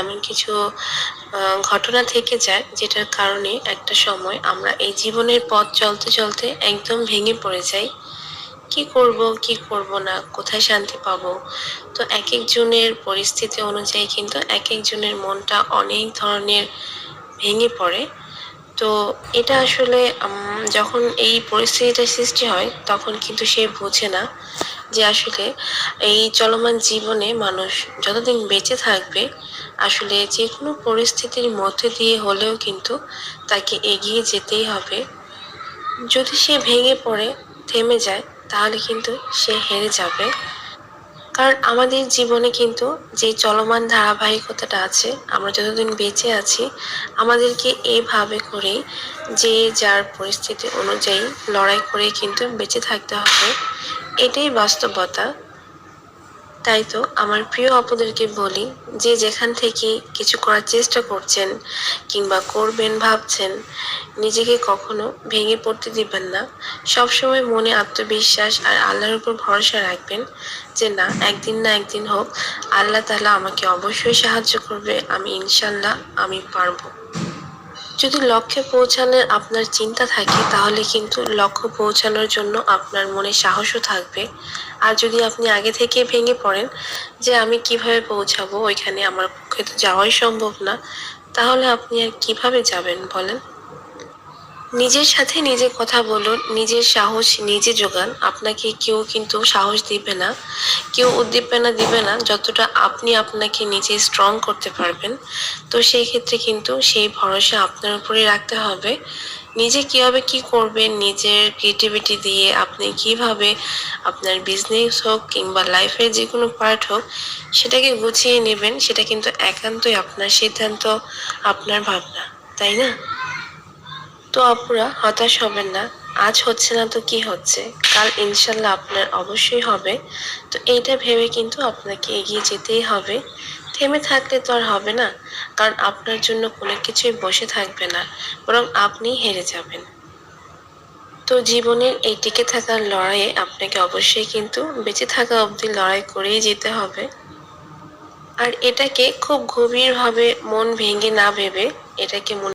এমন কিছু ঘটনা থেকে যায় যেটার কারণে একটা সময় আমরা এই জীবনের পথ চলতে চলতে একদম ভেঙে পড়ে যাই। কি করব কি করব না, কোথায় শান্তি পাব? তো এক একজনের পরিস্থিতি অনুযায়ী কিন্তু এক একজনের মনটা অনেক ধরনের ভেঙে পড়ে। তো এটা আসলে যখন এই পরিস্থিতিটা সৃষ্টি হয়, তখন কিন্তু সে বোঝে না যে আসলে এই চলমান জীবনে মানুষ যতদিন বেঁচে থাকবে, আসলে যে কোনো পরিস্থিতির মধ্যে দিয়ে হলেও কিন্তু তাকে এগিয়ে যেতেই হবে। যদি সে ভেঙে পড়ে, থেমে যায়, তাহলে কিন্তু সে হেরে যাবে। কারণ আমাদের জীবনে কিন্তু যে চলমান ধারাবাহিকতাটা আছে, আমরা যতদিন বেঁচে আছি, আমাদেরকে এভাবে করে যে যার পরিস্থিতি অনুযায়ী লড়াই করে কিন্তু বেঁচে থাকতে হবে, এটাই বাস্তবতা। তাই তো আমার প্রিয় আপুদেরকে বলি, যে যেখান থেকে কিছু করার চেষ্টা করছেন কিংবা করবেন ভাবছেন, নিজেকে কখনো ভেঙে পড়তে দিবেন না। সবসময় মনে আত্মবিশ্বাস আর আল্লাহর উপর ভরসা রাখবেন যে না, একদিন না একদিন হোক, আল্লাহ তাআলা আমাকে অবশ্যই সাহায্য করবে, আমি ইনশাল্লাহ আমি পারব। যদি লক্ষ্যে পৌঁছানোর আপনার চিন্তা থাকে, তাহলে কিন্তু লক্ষ্য পৌঁছানোর জন্য আপনার মনে সাহসও থাকবে। আর যদি আপনি আগে থেকে ভেঙে পড়েন যে আমি কীভাবে পৌঁছাবো, ওইখানে আমার পক্ষে তো যাওয়াই সম্ভব না, তাহলে আপনি আর কীভাবে যাবেন বলেন? নিজের সাথে নিজে কথা বলুন, নিজের সাহস নিজে যোগান। আপনাকে কেউ কিন্তু সাহস দিবে না, কেউ উদ্দীপনা দিবে না, যতটা আপনি আপনাকে নিজে স্ট্রং করতে পারবেন। তো সেই ক্ষেত্রে কিন্তু সেই ভরসা আপনার উপরে রাখতে হবে। নিজে কীভাবে কি করবেন, নিজের ক্রিয়েটিভিটি দিয়ে আপনি কীভাবে আপনার বিজনেস হোক কিংবা লাইফের যে কোনো পার্ট হোক, সেটাকে গুছিয়ে নেবেন, সেটা কিন্তু একান্তই আপনার সিদ্ধান্ত, আপনার ভাবনা, তাই না? তো আপুরা, হতাশ হবেন না। আজ হচ্ছে না তো কি হচ্ছে? কাল ইনশাল্লাহ আপনার অবশ্যই হবে। তো এইটা ভেবে কিন্তু আপনাকে এগিয়ে যেতেই হবে। থেমে থাকলে তো আর হবে না, কারণ আপনার জন্য কোনো কিছুই বসে থাকবে না, বরং আপনি হেরে যাবেন। তো জীবনের এই টিকে থাকার লড়াইয়ে আপনাকে অবশ্যই কিন্তু বেঁচে থাকা অবধি লড়াই করেই যেতে হবে। আর এটাকে খুব গভীরভাবে মন ভেঙে না ভেবে এটাকে মনে